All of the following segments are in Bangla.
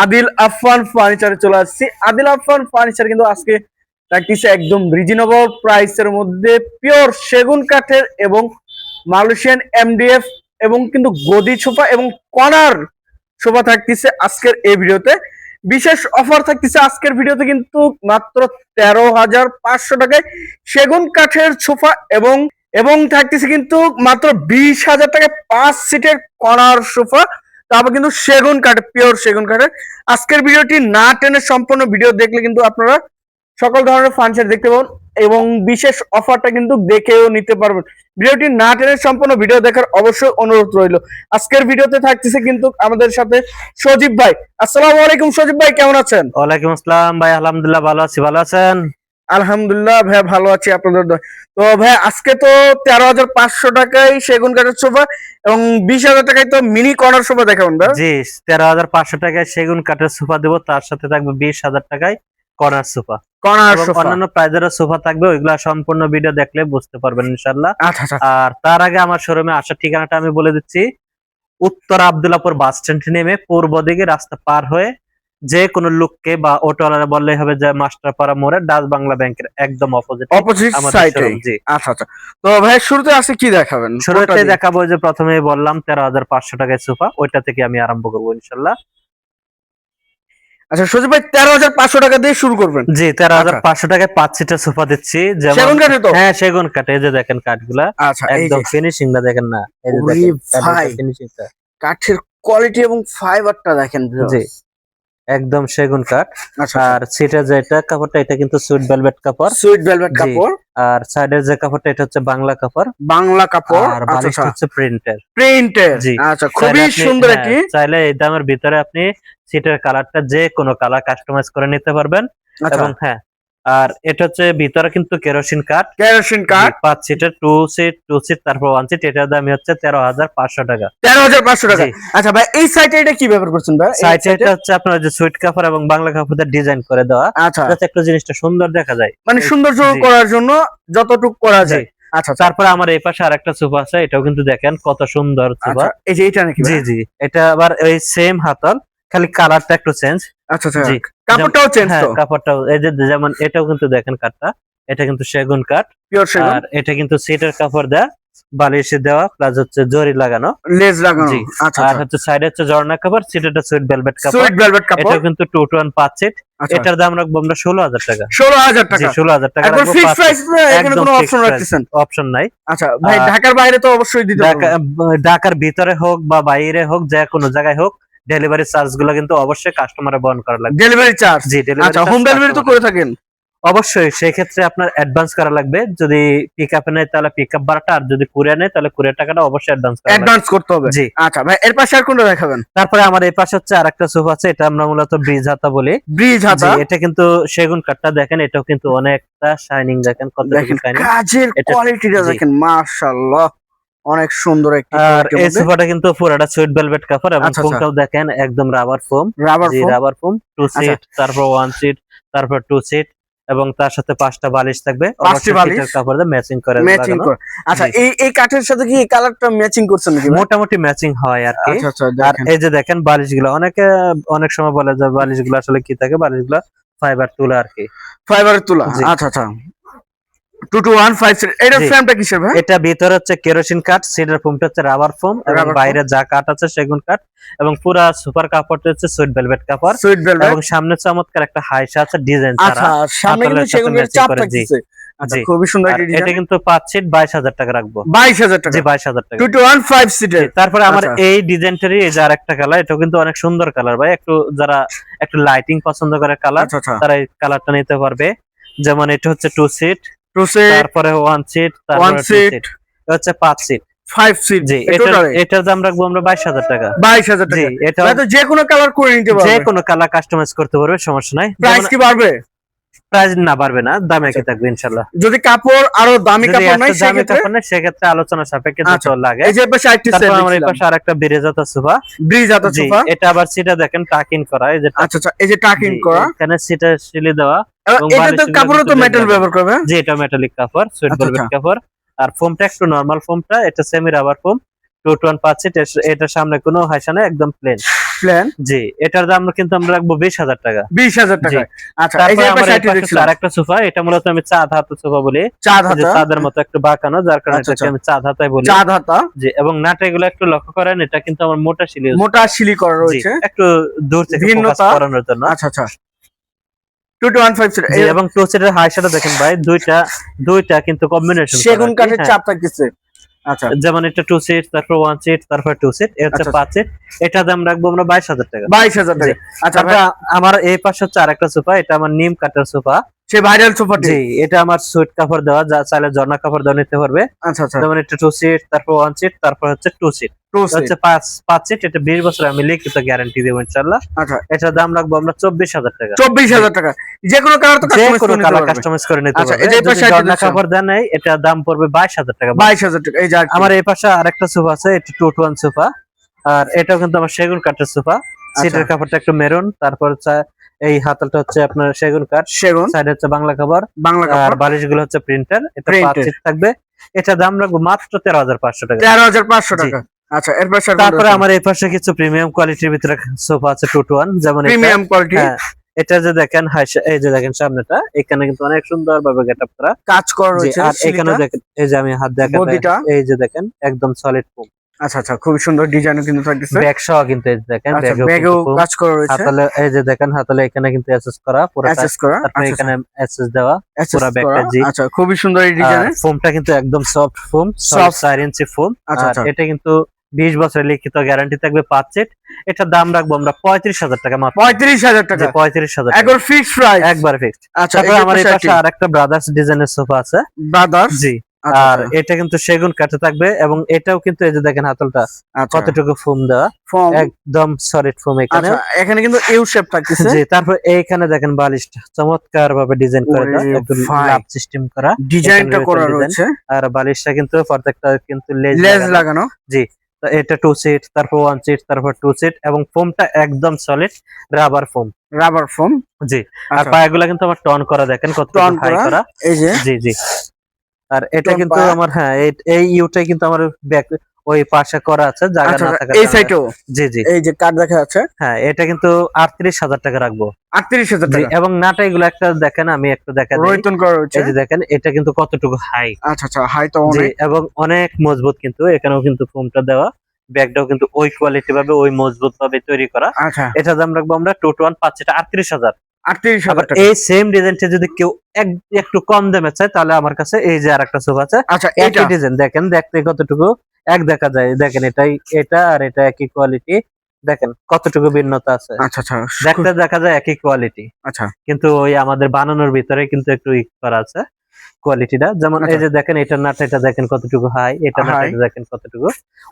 আদিল আফফান ফার্নিচারে চলে আসছি। আদিল আফফান ফার্নিচার কিন্তু আজকে রাখতেছে একদম রিজনেবল প্রাইসের মধ্যে পিওর সেগুন কাঠের এবং মালয়েশিয়ান এমডিএফ এবং কিন্তু গদি সোফা এবং কর্নার সোফা থাকতেছে আজকের এই ভিডিওতে। বিশেষ অফার থাকতেছে আজকের ভিডিওতে কিন্তু মাত্র তেরো হাজার পাঁচশো টাকায় সেগুন কাঠের সোফা এবং এবং থাকতেছে কিন্তু মাত্র বিশ হাজার টাকা পাঁচ সিটের করার সোফা তারপর কিন্তু সেগুন কাঠ পিওর সেগুন কাঠের আজকের ভিডিওটি না টেনে সম্পূর্ণ ভিডিও দেখলে কিন্তু আপনারা সকল ধরনের ফার্নিচার দেখতে পাবেন এবং বিশেষ অফারটা কিন্তু দেখেও নিতে পারবেন। ভিডিওটি না টেনে সম্পূর্ণ ভিডিও দেখার অবশ্যই অনুরোধ রইল। আজকের ভিডিওতে থাকতেছে কিন্তু আমাদের সাথে সজীব ভাই। আসসালামু আলাইকুম সজীব ভাই, কেমন আছেন? ওয়ালাইকুম আসসালাম ভাই, আলহামদুলিল্লাহ ভালো আছি, ভালো আছেন? আলহামদুলিল্লাহ ভাই ভালো আছি আপনাদের। তো ভাই আজকে তো তেরো হাজার পাঁচশো টাকায় সেগুন কাঠের সোফা এবং বিশ হাজার টাকায় তো মিনি কর্নার সোফা দেখাবেন ভাই জি তেরো হাজার পাঁচশো টাকায় সেগুন কাঠের সোফা দেবো তার সাথে থাকবে বিশ হাজার টাকায় কর্নার সোফা কর্নার সোফা অন্যান্য প্রাইজের সোফা থাকবে ওইগুলা সম্পূর্ণ ভিডিও দেখলে বুঝতে পারবেন ইনশাল্লাহ আচ্ছা আচ্ছা। আর তার আগে আমার শোরুমে আসার ঠিকানাটা আমি বলে দিচ্ছি। উত্তর আবদুল্লাপুর বাস স্ট্যান্ড নেমে পূর্ব দিকে রাস্তা পার হয়ে যে কোনো লোককে বা অটোওয়ালা বললেই হবে যে মাস্টার মাস্টারপাড়া মোড়ে ডাচ বাংলা ব্যাংকের একদম অপোজিট অপোজিট সাইডে আচ্ছা আচ্ছা। তো ভাই শুরুতে আছে কি দেখাবেন? শুরুতে দেখাবো যে প্রথমে বললাম তেরো হাজার পাঁচশো টাকায় সোফা। ওইটা থেকে আমি আরম্ভ করব ইনশাল্লাহ। আচ্ছা সজীব ভাই তেরো হাজার পাঁচশো টাকা দিয়ে শুরু করবেন। জি তেরো হাজার আচ্ছা। পাঁচশো টাকায় পাঁচ সিটের সোফা দিচ্ছি। যেমন সেগুন তো? হ্যাঁ সেগুন কাঠ এই যে দেখেন কাঠগুলা। আচ্ছা একদম যে ফিনিশিং টা দেখেন না। এই যে। ফিনিশিংটা কাঠের কোয়ালিটি এবং ফাইবারটা দেখেন জি। একদম সেগুন কাঠ। আচ্ছা আর সিটের যেটা কাপড়টা এটা কিন্তু সুইট ভেলভেট কাপড়। সুইট ভেলভেট কাপড়। আর সাইডের যে কাপড়টা এটা হচ্ছে বাংলা কাপড়। বাংলা কাপড়। আর বালিশ বালিশটা আচ্ছা। হচ্ছে প্রিন্টের প্রিন্টের জি। আচ্ছা খুবই সুন্দর একটি চাইলে এই দামের ভিতরে আপনি সিটের কালারটা যে কোনো কালার কাস্টমাইজ করে নিতে পারবেন। আচ্ছা। এবং হ্যাঁ আর এটা হচ্ছে ভিতরে কিন্তু কেরোসিন কাঠ। কেরোসিন কাঠ। পাঁচ সিটের টু সিট টু সিট তারপর ওয়ান সিট এটার দাম হচ্ছে তেরো হাজার পাঁচশো টাকা। তেরো হাজার পাঁচশো টাকা। আচ্ছা ভাই এই সাইটে এটা কি ব্যবহার করছেন ভাই? এই সাইডে এটা হচ্ছে আপনার যে সুইট কাপড় এবং বাংলা কাপড় ডিজাইন করে দেওয়া। আচ্ছা। যাতে একটা জিনিসটা সুন্দর দেখা যায়। মানে সৌন্দর্য জি। করার জন্য যতটুকু করা যায়। আচ্ছা আচ্ছা। তারপরে আমার এই পাশে আরেকটা সোফা আছে এটাও কিন্তু দেখেন কত সুন্দর সোফা। আচ্ছা, এই যে এটা নাকি জি জি। এটা আবার ওই সেম হাতল খালি কালারটা একটু চেঞ্জ আচ্ছা আচ্ছা। জি। কাপড়টাও চেঞ্জ হ্যাঁ তো। কাপড়টাও এই যে যেমন এটাও কিন্তু দেখেন কাঠটা। এটা কিন্তু সেগুন কাঠ। পিওর সেগুন। আর এটা কিন্তু সিটের কাপড় দেওয়া বালিশে দেওয়া প্লাস হচ্ছে জরি লাগানো। লেজ লাগানো। আচ্ছা আর হচ্ছে সাইডে হচ্ছে ঝর্ণা কাপড় সিটেটা সুইট ভেলভেট কাপড় সুইট ভেলভেট কাপড়। এটা কিন্তু টু টু ওয়ান পাঁচ সিট আচ্ছা। এটার দাম রাখব আমরা ষোলো হাজার টাকা। ষোলো হাজার জি টাকা ষোলো হাজার টাকা একবার রাখব ফিক্স প্রাইস এখানে কোনো অপশন রাখতেছেন? অপশন নাই। আচ্ছা ভাই ঢাকার বাইরে তো অবশ্যই দিতে ঢাকা ঢাকার ভিতরে হোক বা বাইরে হোক যে কোনো জায়গায় হোক ডেলিভারি চার্জগুলো কিন্তু অবশ্যই কাস্টমারে বহন করা লাগবে। ডেলিভারি চার্জ জি আচ্ছা ডেলিভারি হোম ডেলিভারি তো করে থাকেন? অবশ্যই সেই ক্ষেত্রে আপনার অ্যাডভান্স করা লাগবে। যদি পিক আপে নেয় তাহলে পিক আপ ভাড়াটা আর যদি কুরিয়ার নেয় তাহলে কুরিয়ার টাকাটা অবশ্যই অ্যাডভান্স করা অ্যাডভান্স করতে হবে? জি। আচ্ছা ভাই এর পাশে আর কোনটা দেখাবেন? তারপরে আমার এই পাশে হচ্ছে আরেকটা সোফা আছে এটা আমরা মূলত ব্রিজ হাতা বলি। ব্রিজ হাতা? এটা কিন্তু সেগুন কাঠটা দেখেন এটাও কিন্তু অনেকটা শাইনিং দেখেন কত দেখেন কাজের কোয়ালিটিটা দেখেন মাশাআল্লাহ। অনেক সুন্দর একটি আর এই সোফাটা কিন্তু পুরোটা সুইট ভেলভেট কাপড় এবং আচ্ছা, আচ্ছা। ফোমটাও দেখেন একদম rubber foam rubber foam two. Seat তারপর ওয়ান সিট তারপর টু সিট এবং তার সাথে পাঁচটা বালিশ থাকবে। পাঁচটি বালিশ? কাপড় দিয়ে ম্যাচিং করে ম্যাচিং করে। আচ্ছা এই এই কাঠের সাথে কি এই কালারটা ম্যাচিং করছেন নাকি মোটামুটি ম্যাচিং হয় আর কি। আচ্ছা আর এই যে দেখেন বালিশগুলো অনেকে অনেক সময় বলে যে বালিশগুলো আসলে কি থাকে? বালিশগুলো ফাইবার তুলা আর কি। ফাইবারের তুলা? আচ্ছা আচ্ছা। এটা ভিতরে হচ্ছে কেরোসিন কাঠ ফোমটা হচ্ছে রাবার ফোম এবং বাইরে যা কাঠ আছে সেগুন কাঠ এবং পুরা সুপার হচ্ছে সুইট ভেলভেট কাপড়। সুইট ভেলভেট এবং সামনে চমৎকার একটা হাইসা আছে ডিজাইন আচ্ছা সামনে কিন্তু সেগুন চাপ করে, জি। থাকতেছে। আচ্ছা। খুবই সুন্দর এটা কিন্তু পাঁচ সিট বাইশ হাজার টাকা রাখব। বাইশ হাজার টাকা। বাইশ হাজার টাকা। টু টু ওয়ান ফাইভ সিটের তারপরে আমার আচ্ছা। এই ডিজাইনটারই এই যে আরেকটা কালার এটাও কিন্তু অনেক সুন্দর কালার ভাই। একটু যারা একটু লাইটিং পছন্দ করে কালার তারা এই কালারটা নিতে পারবে। যেমন এটা হচ্ছে টু সিট টু সিট তারপরে ওয়ান সিট ওয়ান সিট হচ্ছে পাঁচ সিট ফাইভ সিট জি এটার দাম রাখব আমরা বাইশ হাজার টাকা। বাইশ হাজার টাকা। এটা যে কোনো কালার করে নিতে পারবে। যে কোনো কালার কাস্টমাইজ করতে পারবে সমস্যা নাই। প্রাইস কি বাড়বে? প্রাইস না বাড়বে না দাম একই থাকবে ইনশাল্লাহ যদি কাপড় আরও দামি কাপড় নাই দামি সেক্ষেত্রে কাপড় নেই সেক্ষেত্রে আলোচনা সাপেক্ষে আচ্ছা। লাগে। এই যে পাশে আরেকটি সেট আমার এই পাশে আরেকটা বেরেজাতা সোফা। ব্রিজ হাতা সোফা। এটা আবার সিটা দেখেন টাকিং করা এই যে আচ্ছা আচ্ছা এই যে টাকিং জি, করা। এখানে সিটা সিলি দেওয়া এটা তো কাপড়ও তো মেটাল ব্যবহার করবে? যে এটা মেটালিক কাপড় সুইট আচ্ছা, ভেলভেট আচ্ছা। কাপড়। আর ফোমটা একটু নরমাল ফোমটা এটা semi rubber foam two two one পাঁচ সিট এটার সামনে কোনো হাইসা নেই একদম প্লেন প্ল্যান জি এটার দাম কিন্তু আমরা রাখব বিশ হাজার টাকা। বিশ হাজার টাকা। আচ্ছা। আর একটা সোফা এটা মূলত আমি চাঁদ হাতা সোফা বলি। চাঁদ এই হাতা? চাঁদের মতো একটু বাঁকানো যার কারণে আচ্ছা, এটাকে আমি চাঁদ হাতায় বলি। চাঁদ হাতা? জি এবং নাটা এগুলো একটু লক্ষ্য করেন এটা কিন্তু আমার মোটা শিলি মোটা শিলি করা রয়েছে। একটু দূর থেকে ফোকাস। করানোর জন্য। আচ্ছা আচ্ছা। এবং দেখেন ভাই দুইটা দুইটা কিন্তু কম্বিনেশন সেগুন কাঠের চাপ থাকতেছে আচ্ছা যেমন এটা টু সিট তারপর ওয়ান সিট তারপর টু সিট এ হচ্ছে আচ্ছা, পাঁচ সিট এটা দাম রাখব আমরা বাইশ হাজার টাকা। বাইশ হাজার টাকা। আচ্ছা আমার এই পাশে হচ্ছে আরেকটা সোফা এটা আমার নিম কাটার সোফা। সে ভাইরাল সোফাটি জি এটা আমার সুইট কাপড় দেওয়া যা চাইলে ঝর্ণা দেওয়া নিতে পারবে। আচ্ছা আচ্ছা। যেমন এটা টু সিট তারপর ওয়ান সিট তারপর হচ্ছে টু সিট হচ্ছে পাঁচ পাঁচ সিট এটা বিশ বছর আমি লিখিত গ্যারান্টি দেবো ইনশাল্লাহ আচ্ছা। এটার দাম রাখব আমরা চব্বিশ হাজার টাকা। চব্বিশ হাজার টাকা। যে কোনো কালার তো কাস্টমাইজ করে নিতে আচ্ছা, পারবে। ঝর্ণা নাই এটা দাম পড়বে বাইশ হাজার টাকা। বাইশ হাজার টাকা এই যে আমার এই পাশে আরেকটা সোফা আছে এটা টু টু ওয়ান সোফা আর এটাও কিন্তু আমার সেগুন কাঠের সোফা আচ্ছা। সিটের কাপড়টা একটু মেরুন তারপর হচ্ছে এই হাতলটা হচ্ছে আপনার সেগুন কাঠ। সেগুন। সাইড হচ্ছে বাংলা খাবার। বাংলা আর বালিশগুলো হচ্ছে প্রিন্টার এটা পাঁচ থাকবে। এটা দাম রাখব মাত্র তেরো হাজার পাঁচশো টাকা। তেরো হাজার পাঁচশো টাকা। আচ্ছা এরপর তারপরে আমার এই পাশে কিছু প্রিমিয়াম কোয়ালিটির ভিতরে সোফা আছে টু টু ওয়ান যেমন প্রিমিয়াম কোয়ালিটি এটা যে দেখেন এই যে দেখেন সামনেটা এখানে কিন্তু অনেক সুন্দর ভাবে গেট আপ করা। কাজ করা রয়েছে আর এখানে দেখেন এই যে আমি হাত দেখাতে এই যে দেখেন একদম সলিড ফোম আচ্ছা আচ্ছা খুবই সুন্দর ডিজাইন কিন্তু থাকতেছে। ব্যাগ সহ কিন্তু এই দেখেন আচ্ছা ব্যাগেও। কাজ করা রয়েছে। হাতলে এই যে দেখেন হাতলে এখানে কিন্তু অ্যাসেস করা পুরোটা অ্যাসেস করা তারপরে আচ্ছা, এখানে অ্যাসেস দেওয়া access পুরা ব্যাগটা জি। আচ্ছা খুবই সুন্দর এই ডিজাইনের। ফোমটা কিন্তু একদম সফট ফোম। সফট চার ইঞ্চি ফোম আচ্ছা, আর আচ্ছা। এটা কিন্তু বিশ বছরের লিখিত গ্যারান্টি থাকবে পাঁচ সেট। এটার দাম রাখব আমরা পঁয়ত্রিশ হাজার টাকা মাত্র। পঁয়ত্রিশ হাজার টাকা। পঁয়ত্রিশ হাজার টাকা। একবার ফিক্স প্রাইস একবার ফিক্সড আচ্ছা তারপরে আমার এই পাশে আর একটা ব্রাদার্স ডিজাইনের সোফা আছে। ব্রাদার্স জি। আর এটা কিন্তু সেগুন কাঠে থাকবে এবং এটাও কিন্তু এই যে দেখেন হাতলটা কতটুকু ফোম দেওয়া? একদম সলিড ফোম এখানে। আচ্ছা এখানে কিন্তু ইউ শেপ থাকতেছে। জি তারপর এইখানে দেখেন বালিশটা চমৎকার ভাবে ডিজাইন করে একটু লাভ সিস্টেম করা। ডিজাইনটা করা রয়েছে। আর বালিশটা কিন্তু প্রত্যেকটা কিন্তু লেজ লেজ লাগানো। জি এটা টু সিট তারপর ওয়ান সিট তারপর টু সিট এবং ফোমটা একদম solid rubber foam rubber foam জি আর আচ্ছা। পায়াগুলা কিন্তু আমার টন করা দেখেন কত করা। করা। এই যে। জি জি। আর এটা কিন্তু আমার হ্যাঁ এই- ইউটাই কিন্তু আমার ব্যাক ওই পাশে করা আছে জায়গা আচ্ছা না আচ্ছা, থাকার এই সাইডেও জি জি। এই যে কার্ড দেখা যাচ্ছে? হ্যাঁ এটা কিন্তু আটত্রিশ হাজার টাকা রাখব। আটত্রিশ হাজার জি, টাকা। এবং নাটা এগুলো একটা দেখেন আমি একটু দেখা দিই। রোহিতন করা রয়েছে এই যে দেখেন এটা কিন্তু কতটুকু হাই আচ্ছা আচ্ছা হাই তো অনেক। এবং অনেক মজবুত কিন্তু এখানেও কিন্তু ফোমটা দেওয়া। ব্যাগটাও কিন্তু ওই কোয়ালিটি ভাবে ওই মজবুত ভাবে তৈরি করা। আচ্ছা। এটা দাম রাখব আমরা টু টু ওয়ান পাঁচ এটা আটত্রিশ হাজার। আটত্রিশ আবার হাজার টাকা। এই সেম ডিজাইনটা যদি কেউ এক- একটু কম দামে চায় তাহলে আমার কাছে এই যে সোফা আছে আচ্ছা একই ডিজাইন দেখেন দেখতে কতটুকু? এক দেখা যায়। দেখেন এটাই এটা আর এটা একই কোয়ালিটি দেখেন কতটুকু ভিন্নতা আছে। আচ্ছা আচ্ছা দেখতে দেখা যায় একই কোয়ালিটি আচ্ছা। কিন্তু ওই আমাদের বানানোর ভিতরে কিন্তু একটু ই করা আছে। কোয়ালিটিটা যেমন এই আচ্ছা। যে দেখেন এটা নাট এটা দেখেন কতটুকু হাই এটা নাট এটা দেখেন কতটুকু।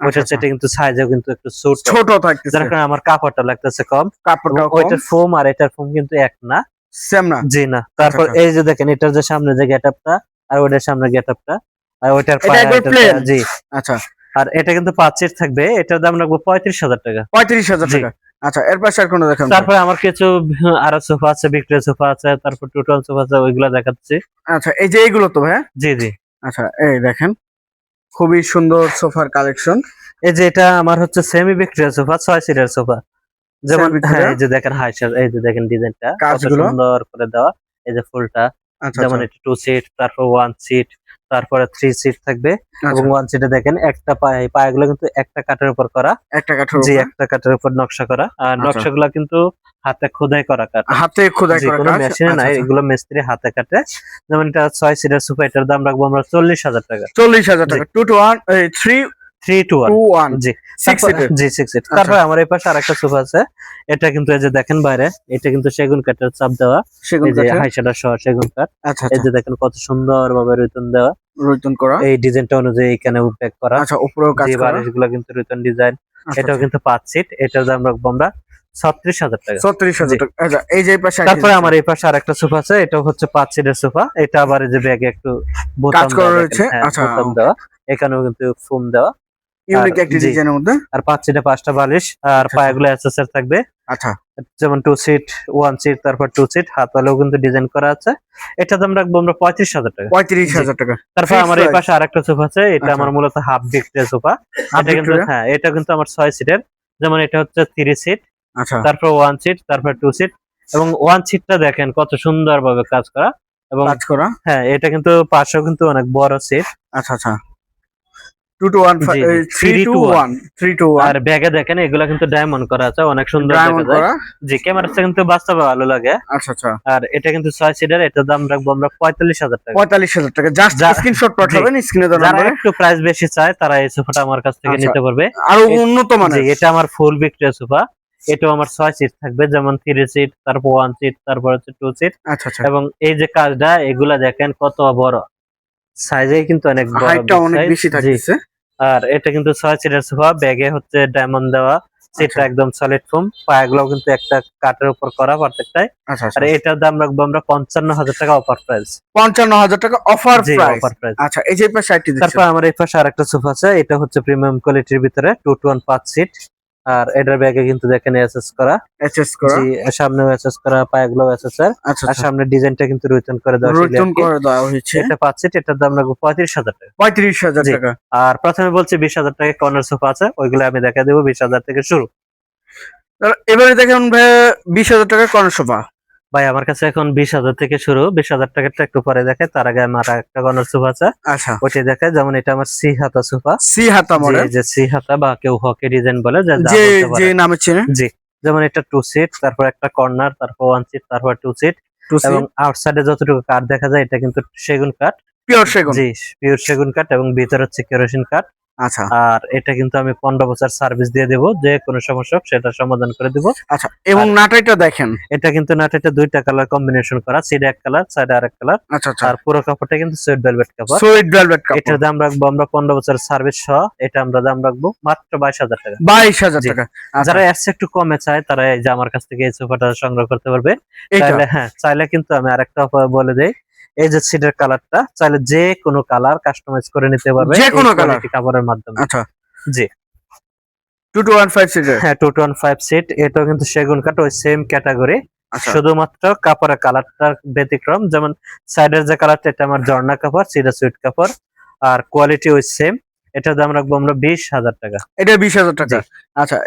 ওইটা সেটা কিন্তু সাইজও কিন্তু একটু ছোট ছোট থাকতেছে। যার কারণে আমার কাপড়টা লাগতেছে কম। কাপড়টা ওইটার ফোম আর এটার ফোম কিন্তু এক না। সেম না। জি না। তারপর আচ্ছা। এই যে দেখেন এটার যে সামনে যে গেটআপটা আর ওইটার সামনে গেটআপটা আর ওইটার। জি। আচ্ছা। আর এটা কিন্তু পাঁচ সিট থাকবে। এটার দাম রাখব পঁয়ত্রিশ হাজার টাকা। পঁয়ত্রিশ হাজার। টাকা। আচ্ছা এর পাশে আর কোনো দেখান তারপরে আমার কিছু আরও সোফা আছে ভিক্টোরিয়া সোফা আছে তারপর টোটাল সোফা আছে ওইগুলা দেখাচ্ছি। আচ্ছা এই যে এইগুলো তো ভাই জি জি। আচ্ছা এই দেখেন খুবই সুন্দর সোফার কালেকশন। এই যে এটা আমার হচ্ছে সেমি ভিক্টোরিয়া সোফা ছয় সিটের সোফা। যেমন হ্যাঁ এই যে দেখেন হাই এই যে দেখেন ডিজাইনটা কত? সুন্দর করে দেওয়া এই যে ফুলটা। আচ্ছা যেমন আচ্ছা, এটা টু সিট তারপর ওয়ান সিট তারপরে থ্রি সিট থাকবে এবং আচ্ছা, ওয়ান সিটে দেখেন একটা পায়ে পায়াগুলো কিন্তু একটা কাঠের উপর করা। একটা কাঠের জি। একটা কাঠের উপর নকশা করা। আর নকশা নকশাগুলো কিন্তু হাতে খোদাই করা কাঠ। হাতে খোদাই করা কোনো মেশিনে আচ্ছা, নাই আচ্ছা। এগুলো মিস্ত্রি হাতে কাটে। যেমন এটা ছয় সিটের সুপার এটার দাম রাখব আমরা চল্লিশ হাজার টাকা। চল্লিশ হাজার। টাকা। Two two one three three two one জি। সিক্স জি সিক্স সিট আচ্ছা। তারপরে আমার এই পাশে আরেকটা সোফা আছে। এটা কিন্তু এই যে দেখেন বাইরে এটা কিন্তু সেগুন কাঠের চাপ দেওয়া। সেগুন এই হাইসাটা সহ সেগুন কাঠ। আচ্ছা এই আচ্ছা। যে দেখেন কত সুন্দর ভাবে রুতন দেওয়া। রোহিতন করা। এই ডিজাইনটা অনুযায়ী এখানে করা। আচ্ছা উপরেও কাজ করা। বালিশগুলো কিন্তু রুতন ডিজাইন এটাও কিন্তু পাঁচ সিট এটার দাম রাখব আমরা ছত্রিশ হাজার টাকা। ছত্রিশ হাজার টাকা। আচ্ছা এই যে পাশে তারপরে আমার এই পাশে আরেকটা সোফা আছে। এটা হচ্ছে পাঁচ সিটের সোফা এটা আবার যে ব্যাগে একটু হ্যাঁ। বোতাম দেওয়া। এখানেও কিন্তু ফোম দেওয়া। ইউনিক আর- ডিজাইনের মধ্যে। আর পাঁচ সিটে পাঁচটা বালিশ আর আচ্ছা। পায়াগুলো এসএসআর থাকবে। আচ্ছা। যেমন টু সিট ওয়ান সিট তারপর টু সিট হাতলেও কিন্তু ডিজাইন করা আছে। এটা দাম রাখব আমরা পঁয়ত্রিশ হাজার টাকা। পঁয়ত্রিশ হাজার টাকা। তারপর আমার এই পাশে আরেকটা সোফা আছে। এটা আচ্ছা। আমার মূলত হাফ ভিক্টোরিয়া সোফা এটা কিন্তু হ্যাঁ এটা কিন্তু আমার ছয় সিটের যেমন এটা হচ্ছে থ্রি সিট আচ্ছা। তারপর ওয়ান সিট তারপর টু সিট এবং ওয়ান সিটটা দেখেন কত সুন্দর ভাবে কাজ করা। এবং কাজ করা। হ্যাঁ এটা কিন্তু পাশেও কিন্তু অনেক বড় সিট আচ্ছা আচ্ছা। টু টু ওয়ান জি, জি, three two one three two আর ব্যাগে দেখেন এগুলা কিন্তু ডায়মন্ড করা আছে অনেক সুন্দর ডায়মন্ড করা। জি ক্যামেরাটা কিন্তু বাস্তবে ভালো লাগে। আচ্ছা আচ্ছা। আর এটা কিন্তু ছয় সিটের এটার দাম রাখব আমরা পঁয়তাল্লিশ হাজার টাকা। পঁয়তাল্লিশ হাজার টাকা। জাস্ট স্ক্রিনশট পাঠাবেন স্ক্রিনে দেওয়া যারা একটু প্রাইস বেশি চায় তারা এই সোফাটা আমার কাছ থেকে আচ্ছা। নিতে পারবে। আরও উন্নত মানের। এটা আমার ফুল ভিক্টোরিয়া সোফা এটাও আমার ছয় সিট থাকবে যেমন থ্রি সিট তারপর ওয়ান সিট তারপর হচ্ছে টু সিট আচ্ছা আচ্ছা। এবং এই যে কাজটা এগুলা দেখেন কত বড়। সাইজে কিন্তু অনেক বড় হাইটটা অনেক বেশি জি, থাকতেছে। আর এটা কিন্তু ছয় সিটের সোফা ব্যাগে হচ্ছে ডায়মন্ড দেওয়া। সিটটা আচ্ছা। একদম সলিড ফোম পায়াগুলো কিন্তু একটা কাঠের উপর করা প্রত্যেকটাই। আচ্ছা আচ্ছা। আর এটার দাম রাখব আমরা পঞ্চান্ন হাজার টাকা অফার প্রাইস পঞ্চান্ন হাজার টাকা অফার প্রাইস অফার প্রাইস আচ্ছা এই যে পাশে তারপর আমার এই পাশে আরেকটা সোফা আছে। এটা হচ্ছে প্রিমিয়াম কোয়ালিটির ভিতরে টু টু ওয়ান পাঁচ সিট আর এটার ব্যাগে কিন্তু দেখেন এসএস করা। এসএস করা। জি সামনে এসএস করা পায়াগুলো এসএস এর। আচ্ছা আর আচ্ছা। সামনে ডিজাইনটা কিন্তু রিটার্ন করে দেওয়া হয়েছে রিটার্ন করে দেওয়া হয়েছে। এটা পাচ্ছি এটার দাম পঁয়ত্রিশ হাজার টাকা। পঁয়ত্রিশ হাজার জি। টাকা। আর প্রথমে বলছি বিশ হাজার টাকা কর্নার সোফা আছে ওইগুলো আমি দেখা দেবো বিশ হাজার থেকে শুরু। এবারে দেখেন ভাই বিশ হাজার টাকা কর্নার সোফা ভাই আমার কাছে এখন বিশ হাজার থেকে শুরু। বিশ হাজার টাকাটা একটু পরে দেখে তার আগে আমার একটা কর্নার সোফা আছে। আচ্ছা। ওইটা দেখে যেমন এটা আমার সি হাতা সোফা। সি হাতা মডেল যে সি হাতা বা কেউ হকি ডিজাইন বলে যা যা নামে চেনে? জি। যেমন এটা টু সিট তারপর একটা কর্নার তারপর ওয়ান সিট তারপর টু সিট এবং আউটসাইডে যতটুকু কাঠ দেখা যায় এটা কিন্তু সেগুন কাঠ পিওর সেগুন? জি পিওর সেগুন কাঠ এবং ভিতরে হচ্ছে কেরোসিন কাঠ আচ্ছা। আর এটা কিন্তু আমি পনেরো বছর সার্ভিস দিয়ে দেবো যে কোনো সমস্যা সেটা সমাধান করে দিব। আচ্ছা এবং নাটাইটা দেখেন। এটা কিন্তু নাট এটা দুইটা কালার কম্বিনেশন করা সিডে এক কালার সাইডে আরেক কালার আচ্ছা আর পুরো কাপড়টা কিন্তু সুইট ভেলভেট কাপড় সুইট ভেলভেট এটার দাম রাখব আমরা পনেরো বছর সার্ভিস সহ এটা আমরা দাম রাখব মাত্র বাইশ হাজার টাকা। বাইশ হাজার টাকা। যারা এর একটু কমে চায় তারা এই যে আমার কাছ থেকে এই সোফাটা সংগ্রহ করতে পারবে। চাইলে হ্যাঁ চাইলে কিন্তু আমি আরেকটা বলে দেই। এই যে সিডের কালারটা চাইলে যে কোনো কালার কাস্টমাইজ করে নিতে পারবে যে কোনো quality কাপড়ের মাধ্যমে। আচ্ছা। জি। টু টু ওয়ান ফাইভ সিটের হ্যাঁ টু ওয়ান ফাইভ সিট এটাও কিন্তু সেগুন কাঠ ওই সেম ক্যাটাগরি আচ্ছা। শুধুমাত্র কাপড়ের কালারটার ব্যতিক্রম যেমন সাইডের যে কালারটা এটা আমার ঝর্ণা কাপড় সিডা সুইট কাপড় আর কোয়ালিটি ওই সেম এটার দাম রাখব আমরা বিশ হাজার টাকা। এটা বিশ হাজার টাকা। আচ্ছা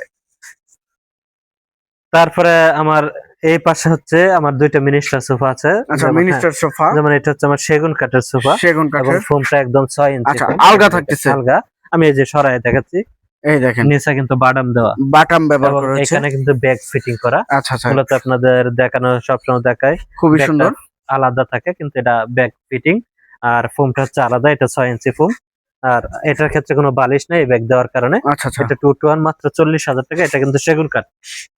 তারপরে আমার এই পাশে হচ্ছে আমার দুইটা মিনিস্টার সোফা আছে। আচ্ছা মিনিস্টার সোফা হ্যাঁ, যেমন এটা হচ্ছে আমার সেগুন কাঠের সোফা সেগুন এবং কাঠের ফোমটা একদম ছয় ইঞ্চি আচ্ছা, আলগা থাকতেছে। আলগা। আমি এই যে সরাই দেখাচ্ছি। এই দেখেন। নিচে কিন্তু বাটাম দেওয়া। বাটাম ব্যবহার করা হয়েছে এখানে কিন্তু ব্যাগ ফিটিং করা। আচ্ছা আচ্ছা। মূলত আপনাদের দেখানো সবসময় দেখায়। খুবই সুন্দর। আলাদা থাকে কিন্তু এটা ব্যাগ ফিটিং আর ফোমটা হচ্ছে আলাদা এটা ছয় ইঞ্চি ফোম আর এটার ক্ষেত্রে কোনো বালিশ নেই ব্যাগ দেওয়ার কারণে। আচ্ছা আচ্ছা। এটা টু টু ওয়ান মাত্র চল্লিশ হাজার টাকা এটা কিন্তু সেগুন কাঠ।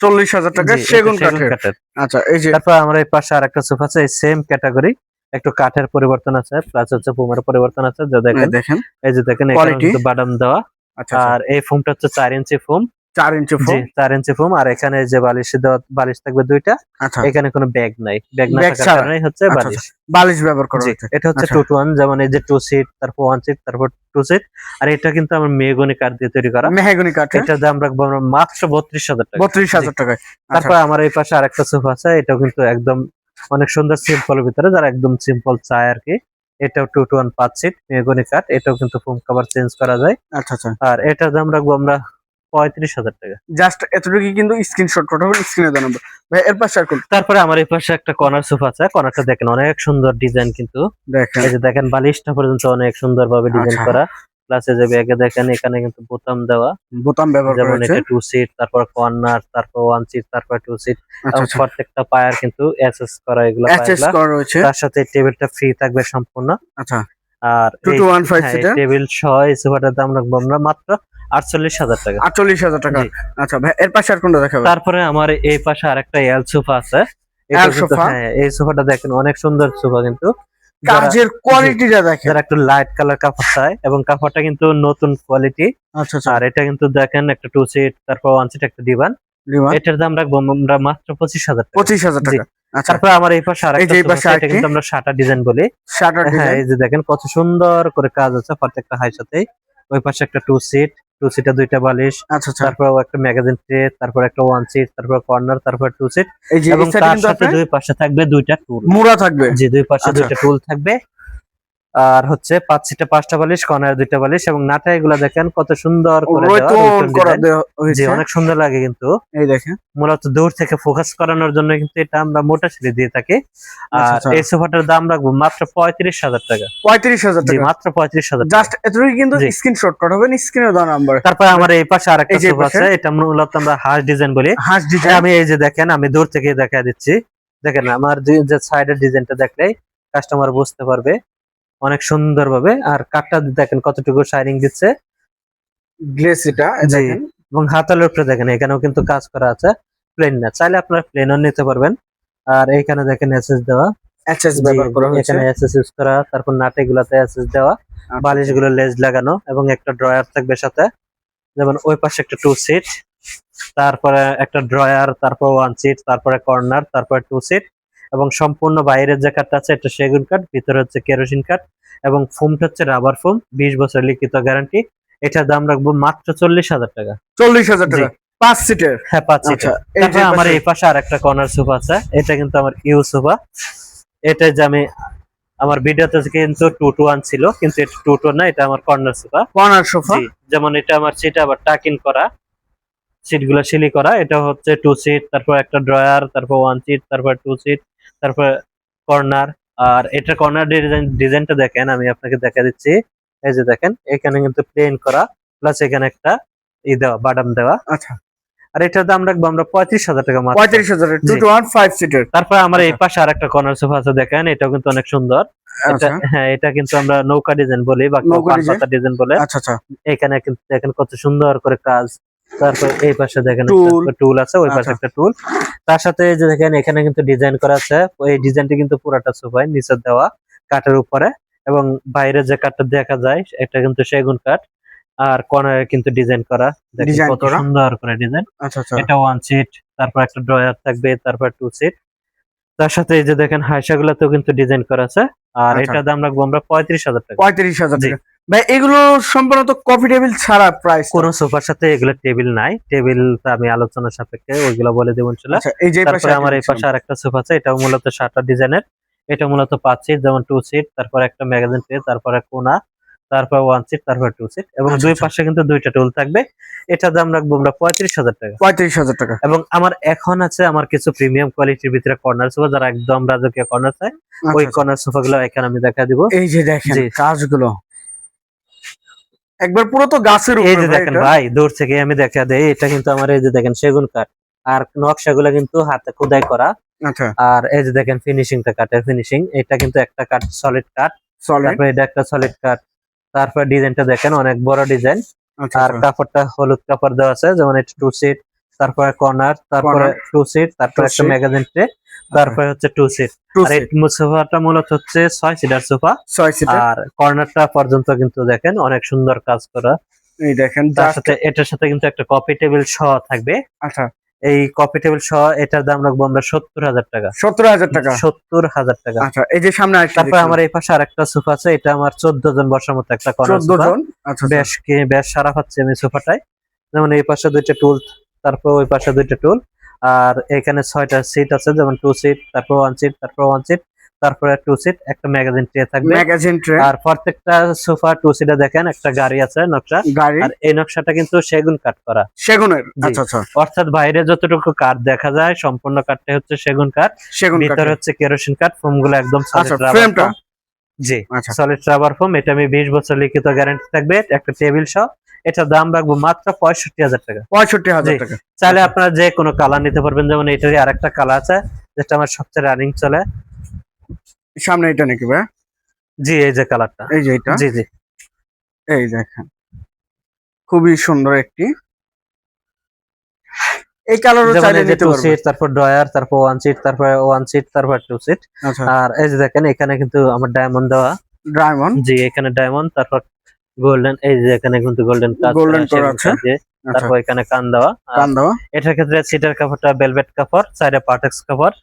চল্লিশ হাজার টাকা সেগুন কাঠের। আচ্ছা এই যে তারপর আমরা এই পাশে আর একটা সোফা আছে এই সেম ক্যাটাগরি একটু কাঠের পরিবর্তন আছে প্লাস হচ্ছে ফোমের পরিবর্তন আছে যা দেখেন। দেখেন। এই যে দেখেন? কিন্তু বাদাম দেওয়া। আচ্ছা আচ্ছা, আর এই ফোমটা হচ্ছে চার ইঞ্চি ফোম চার ইঞ্চি ফোম চার ইঞ্চি ফোম আর এখানে যে বালিশ দেওয়া বালিশ থাকবে দুইটা আচ্ছা। এখানে কোনো ব্যাগ নাই। ব্যাগ না থাকার ছাড়া? কারণেই হচ্ছে বালিশ। বালিশ ব্যবহার করা এটা হচ্ছে। টু টু ওয়ান যেমন এই যে টু সিট তারপর ওয়ান সিট তারপর টু সেট আর এটা কিন্তু আমার মেগনি কাঠ দিয়ে তৈরি করা। মেহাগুনি কাঠ এটার দাম রাখব আমরা মাত্র বত্রিশ হাজার টাকা। বত্রিশ হাজার টাকায়। আচ্ছা। তারপর আমার এই পাশে আরেকটা সোফা আছে এটাও কিন্তু একদম অনেক সুন্দর সিম্পল ভিতরে যারা একদম সিম্পল চায় আর কি। এটাও টু টু ওয়ান পাঁচ সিট মেগনি কাঠ এটাও কিন্তু ফোম কভার চেঞ্জ করা যায়। আচ্ছা আচ্ছা। আর এটার দাম রাখব আমরা পঁয়ত্রিশ হাজার টাকা। জাস্ট এতটুকু কিন্তু স্ক্রিনশট পাঠাবেন স্ক্রিনে দেওয়া নম্বর ভাই এর পাশে আর কোন? তারপরে আমার এই পাশে একটা কর্নার সোফা আছে। কর্নারটা দেখেন অনেক সুন্দর ডিজাইন কিন্তু। দেখেন। এই যে দেখেন বালিশটা পর্যন্ত অনেক সুন্দর ভাবে ডিজাইন আচ্ছা। করা। প্লাস এই যে ব্যাগে দেখেন এখানে কিন্তু বোতাম দেওয়া। বোতাম ব্যবহার যেমন এটা টু সিট তারপর কর্নার তারপর ওয়ান সিট তারপর টু সিট আচ্ছা আচ্ছা। প্রত্যেকটা পায়ার কিন্তু এসএস করা এগুলো অ্যাচেস করা রয়েছে। তার সাথে টেবিলটা ফ্রি থাকবে সম্পূর্ণ। আচ্ছা। আর টেবিল সহ এই সোফাটার দাম রাখব আমরা মাত্র আটচল্লিশ হাজার টাকা। আটচল্লিশ হাজার টাকা। আচ্ছা ভাই এর পাশে আর কোনটা দেখাবেন? তারপরে আমার এই পাশে আরেকটা এল সোফা আছে? হ্যাঁ এই সোফাটা দেখেন অনেক সুন্দর সোফা কিন্তু। কাজের কোয়ালিটিটা দেখেন। যারা একটু লাইট কালার কাপড় চায় এবং কাপড়টা কিন্তু নতুন কোয়ালিটি আচ্ছা আচ্ছা। আর এটা কিন্তু দেখেন একটা টু সিট তারপর ওয়ান সিট একটা দিবান এটার দাম রাখব আমরা মাত্র পঁচিশ হাজার পঁচিশ হাজার টাকা। আচ্ছা। তারপর আমার এই পাশে আরেকটা এই পাশে এটা কিন্তু আমরা শাটা ডিজাইন বলি। শাটার হ্যাঁ এই যে দেখেন কত সুন্দর করে কাজ আছে প্রত্যেকটা হাই সাথে ওই পাশে একটা টু সিট টু সিটে দুইটা বালিশ আচ্ছা আচ্ছা। তারপর একটা ম্যাগাজিন ট্রে তারপর একটা ওয়ান সিট তারপর কর্নার তারপর টু সিট এবং তার সাথে দুই পাশে থাকবে দুইটা টুল মুড়া থাকবে। যে দুই পাশে আচ্ছা। দুইটা টুল থাকবে। আর হচ্ছে পাঁচ সিটে পাঁচটা বালিশ কর্নার দুইটা বালিশ এবং নাটা এগুলা দেখেন কত সুন্দর করে অনেক সুন্দর লাগে কিন্তু। এই দেখেন। মূলত দূর থেকে ফোকাস করানোর জন্য কিন্তু এটা আমরা মোটা সিঁড়ি দিয়ে থাকি। আচ্ছা, আর আচ্ছা। এই সোফাটার দাম রাখব মাত্র পঁয়ত্রিশ হাজার টাকা। পঁয়ত্রিশ হাজার টাকা। মাত্র পঁয়ত্রিশ হাজার। জাস্ট এতটুকু কিন্তু জি। স্ক্রিনশট করা হবে স্ক্রিনে দেওয়া নাম্বার তারপরে আমার এই পাশে আর একটা সোফা আছে এটা মূলত আমরা হাঁস ডিজাইন বলি। হাঁস ডিজাইন আমি এই যে দেখেন আমি দূর থেকে দেখা দিচ্ছি। দেখেন আমার যে সাইডের ডিজাইনটা দেখলেই কাস্টমার বুঝতে পারবে। অনেক সুন্দর ভাবে আর কাঠটা দেখেন কতটুকু শাইনিং দিচ্ছে। গ্লেস এটা জি। এবং হাতালের উপরে দেখেন এখানেও কিন্তু কাজ করা আছে। প্লেন না চাইলে আপনারা প্লেনও নিতে পারবেন। আর এখানে দেখেন এসএস দেওয়া। এচএস জি, ব্যবহার করা হয়েছে। এখানে এসএস ইউজ করা তারপর নাটে গুলাতে এসএস দেওয়া। আচ্ছা, বালিশগুলো লেজ লাগানো এবং একটা ড্রয়ার থাকবে সাথে। যেমন ওই পাশে একটা টু সিট তারপরে একটা ড্রয়ার তারপর ওয়ান সিট তারপরে কর্নার তারপরে টু সিট এবং সম্পূর্ণ বাইরের যে কাঠটা আছে এটা সেগুন কাঠ ভিতরে হচ্ছে কেরোসিন কাঠ এবং ফোমটা হচ্ছে রাবার ফোম বিশ বছর লিখিত গ্যারান্টি এটার দাম রাখব মাত্র চল্লিশ হাজার টাকা। চল্লিশ হাজার টাকা। পাঁচ সিটের হ্যাঁ পাঁচ আচ্ছা তারপরে আমার এই পাশে আর একটা কর্নার সোফা আছে। এটা কিন্তু আমার ইউ সোফা এটা যে আমি আমার ভিডিওতে কিন্তু টু টু ওয়ান ছিল কিন্তু এটা টু টু না এটা আমার কর্নার সোফা কর্নার সোফা যেমন এটা আমার সিট আবার করা। সিটগুলো সিলি করা। এটা হচ্ছে টু সিট তারপর একটা ড্রয়ার তারপর ওয়ান সিট তারপর টু সিট তারপর কর্নার আর এটা কর্নার ডিজাইন ডিজাইনটা দেখেন আমি আপনাকে দেখা দিচ্ছি। এই যে দেখেন এখানে কিন্তু প্লেন করা প্লাস এখানে একটা ই দেওয়া বাদাম দেওয়া। আচ্ছা। আর এটার দাম রাখব আমরা পঁয়ত্রিশ হাজার টাকা মাত্র। পঁয়ত্রিশ হাজারের টু টু ওয়ান ফাইভ সিটের তারপর আমার এই পাশে আর একটা কর্নার সোফা আছে দেখেন এটাও কিন্তু অনেক সুন্দর। এটা আচ্ছা। হ্যাঁ এটা কিন্তু আমরা নৌকা ডিজাইন বলি বা নৌকা ডিজাইন বলে। আচ্ছা আচ্ছা। এখানে কিন্তু দেখেন কত সুন্দর করে কাজ তারপর এই পাশে দেখেন। টুল আছে ওই পাশে আচ্ছা। একটা টুল তার সাথে যে দেখেন এখানে কিন্তু ডিজাইন করা আছে। এই ডিজাইনটি কিন্তু পুরাটা সোফায় নিচে দেওয়া কাঠের উপরে। এবং বাইরে যে কাঠটা দেখা যায় এটা কিন্তু সেগুন কাঠ। আর কর্নারে কিন্তু ডিজাইন করা। কত সুন্দর করে ডিজাইন আচ্ছা আচ্ছা। এটা ওয়ান সিট তারপর একটা ড্রয়ার থাকবে তারপর টু সিট তার সাথে এই যে দেখেন হাইসা গুলাতেও কিন্তু ডিজাইন করা আছে। আর। এটার দাম রাখব আমরা পঁয়ত্রিশ হাজার টাকা। পঁয়ত্রিশ হাজার টাকা। ভাই এগুলো সম্পূর্ণ তো কফি টেবিল ছাড়া প্রাইস কোন সোফার সাথে এগুলো টেবিল নাই। টেবিল আমি আলোচনার সাপেক্ষে ওইগুলো বলে দেবো ইনশাল্লাহ। আচ্ছা এই যে পাশে তারপরে আমার এই পাশে আরেকটা সোফা আছে এটাও মূলত শাটার ডিজাইনের এটা মূলত পাঁচ সিট যেমন টু সিট তারপর একটা ম্যাগাজিন ট্রে তারপরে কোনা তারপর ওয়ান সিট তারপর টু সিট এবং আচ্ছা, দুই আচ্ছা। পাশে কিন্তু দুইটা টুল থাকবে। এটার দাম রাখব আমরা পঁয়ত্রিশ হাজার টাকা। পঁয়ত্রিশ হাজার টাকা। এবং আমার এখন আছে আমার কিছু প্রিমিয়াম কোয়ালিটির ভিতরে কর্নার সোফা যারা একদম রাজকীয় কর্নার চাই ওই। কর্নার সোফা গুলো এখানে আমি দেখা দিব। এই যে দেখেন কাজগুলো। একবার পুরো তো গাছের এই যে দেখেন ভাই দূর থেকে আমি দেখা দেই এটা কিন্তু আমার এই যে দেখেন সেগুন কাঠ। আর নকশাগুলো কিন্তু হাতে খোদাই করা। আচ্ছা। আর এই যে দেখেন ফিনিশিংটা কাঠের ফিনিশিং এটা কিন্তু একটা কাঠ সলিড কাঠ। সলিড তারপরে এটা একটা সলিড কাঠ। তারপর ডিজাইনটা দেখেন অনেক বড় ডিজাইন আচ্ছা আর কাপড়টা হলুদ কাপড় দেওয়া আছে যেমন এটা টু সিট তারপরে কর্নার তারপরে টু সিট তারপরে একটা ম্যাগাজিন ট্রে তারপরে হচ্ছে টু সিট আর এই সোফাটা মূলত হচ্ছে ছয় সিটার সোফা ছয় সিটের আর কর্নারটা পর্যন্ত কিন্তু দেখেন অনেক সুন্দর কাজ করা। এই দেখেন তার সাথে এটার সাথে কিন্তু একটা কপি টেবিল সহ থাকবে। আচ্ছা। এই কপি টেবিল সহ এটার দাম রাখব আমরা সত্তর হাজার টাকা। সত্তর হাজার টাকা? সত্তর হাজার টাকা। আচ্ছা এই যে সামনে তারপর আমার এই পাশে আরেকটা সোফা আছে এটা আমার চোদ্দ জন বসার মতো একটা কর্নার সোফা জন? আচ্ছা আচ্ছা। বেশ কি বেশ সারা পাচ্ছি আমি সোফাটায় যেমন এই পাশে দুইটা টুল তারপর ওই পাশে দুইটা টুল আর এখানে ছয়টা সিট আছে যেমন টু সিট তারপর ওয়ান সিট তারপর ওয়ান সিট তারপরে টু সিট একটা ম্যাগাজিন ট্রে থাকবে। ম্যাগাজিন ট্রে আর প্রত্যেকটা সোফা টু সিটে দেখেন একটা গাড়ি আছে নকশা। গাড়ি। আর এই নকশাটা কিন্তু সেগুন কাঠ করা। সেগুনের আচ্ছা আচ্ছা। অর্থাৎ বাইরে যতটুকু কাঠ দেখা যায় সম্পূর্ণ কাঠটা হচ্ছে সেগুন কাঠ সেগুন ভিতরে হচ্ছে কেরোসিন কাঠ ফোমগুলো একদম আচ্ছা ফ্রেমটা জি আচ্ছা। সলিড রাবার ফোম এটা আমি বিশ বছর লিখিত গ্যারান্টি থাকবে একটা টেবিল সহ। এটার দাম রাখব মাত্র পঁয়ষট্টি হাজার টাকা। পঁয়ষট্টি হাজার টাকা। চাইলে আচ্ছা। আপনারা যে কোনো কালার নিতে পারবেন যেমন এটারই আরেকটা কালার আছে যেটা আমার সবচেয়ে রানিং চলে। সামনে এটা নাকি ভাই? জি এই যে কালারটা। এই যে এটা? জি জি। এই দেখেন। খুবই সুন্দর একটি। এই কালারও চাইলে নিতে পারবেন। সিট তারপর ড্রয়ার তারপর ওয়ান সিট তারপর ওয়ান সিট তারপর টু সিট আচ্ছা। আর এই যে দেখেন এখানে কিন্তু আমার ডায়মন্ড দেওয়া। ডায়মন্ড জি এখানে ডায়মন্ড তারপর গোল্ডেন এই যে এখানে কিন্তু গোল্ডেন কাজ Golden করা, আছে। আচ্ছা। তারপর এখানে কান দেওয়া। কান দেওয়া। এটার ক্ষেত্রে সিটের কাপড়টা ভেলভেট কাপড় সাইডে পার্টেক্স কাপড়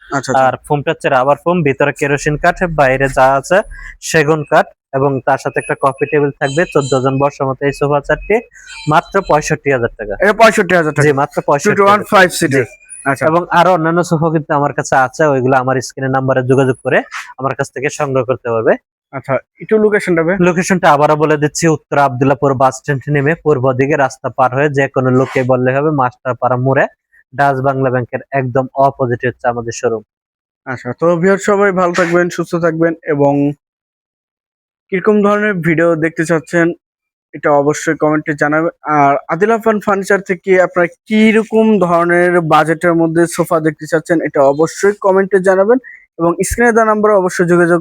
আর ফোমটা হচ্ছে রাবার ফোম ভিতরে কেরোসিন কাঠ বাইরে যা আছে সেগুন কাঠ এবং তার সাথে একটা কফি টেবিল থাকবে চোদ্দ জন বসার মতো এই সোফা সেটটি মাত্র পঁয়ষট্টি হাজার টাকা। পঁয়ষট্টি হাজার জি টাকা মাত্র পঁয়ষট্টি ওয়ান ফাইভ সিটের এবং আরও অন্যান্য সোফা কিন্তু আমার কাছে আছে ওইগুলো আমার স্ক্রিনের নাম্বারে যোগাযোগ করে আমার কাছ থেকে সংগ্রহ করতে পারবে। আচ্ছা একটু লোকেশনটা লোকেশনটা আবারও বলে দিচ্ছি উত্তর আবদুল্লাপুর বাস স্ট্যান্ড নেমে পূর্ব দিকে রাস্তা পার হয়ে যে কোনো লোকে বললে হবে মাস্টারপাড়া মোড়ে। ডাচ বাংলা ব্যাংকের একদম অপোজিট হচ্ছে আমাদের শোরুম আচ্ছা তো ভিউয়ার সবাই ভালো থাকবেন সুস্থ থাকবেন এবং কীরকম ধরনের ভিডিও দেখতে চাচ্ছেন এটা অবশ্যই কমেন্টে জানাবেন। আর আদিল আফান ফার্নিচার থেকে আপনারা কি রকম ধরনের বাজেটের মধ্যে সোফা দেখতে চাচ্ছেন এটা অবশ্যই কমেন্টে জানাবেন এবং স্ক্রিনে দেওয়া নাম্বারে অবশ্যই যোগাযোগ